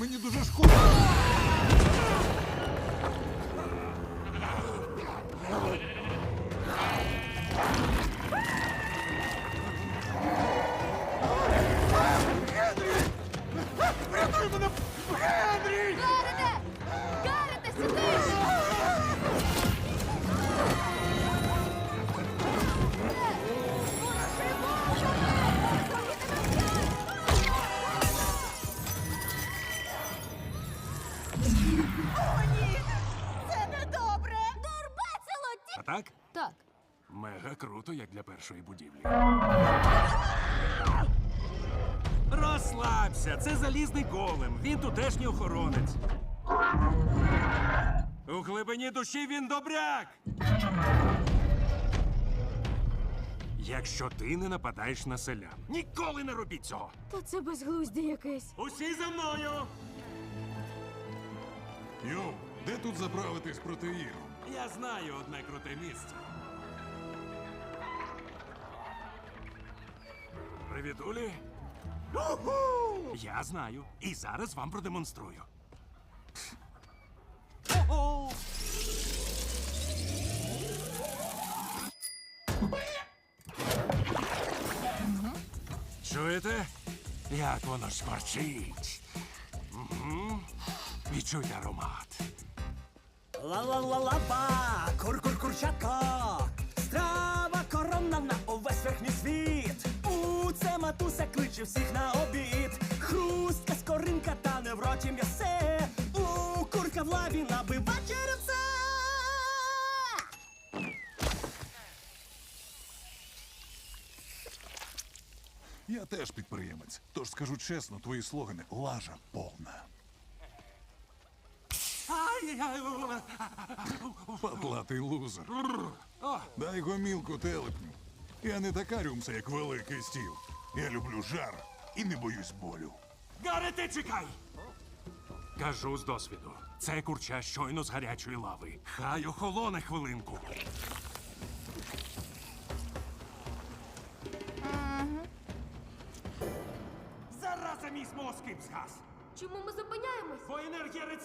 мені дуже шкода. О, ні! Це недобре! Дурбецело! А так? Так. Мега круто, як для першої будівлі. Розслабся, це залізний голем. Він тутешній охоронець. У глибині душі він добряк. Якщо ти не нападаєш на селян, ніколи не робіть цього. Та це безглуздя якесь. Усі за мною. Йоу, де тут заправитись проти ігор? Я знаю одне круте місце. Привіт, Улі. Я знаю. І зараз вам продемонструю. О-о! Чуєте? Як воно шкварчить? Угу. Відчуйте аромат. Ла-ла-ла-ла-ба, кур-кур-курчатко, страва коронна на увесь верхній світ. У це матуся кличе всіх на обід. Хрустка, скоринка та не в роті м'ясе. У курка в лаві набива черевце. Я теж підприємець. Тож скажу чесно, твої слогани лажа повна. Ай-яй-яй. Патлатий лузер. Дай гомілку телепню. Я не така рюмса, як великий стіл. Я люблю жар і не боюсь болю. Гаре, ти чекай! Кажу з досвіду. Це курча щойно з гарячої лави. Хай охолоне хвилинку. Зараза мій смоскип згас! Чому ми зупиняємось? Бо енергія рец...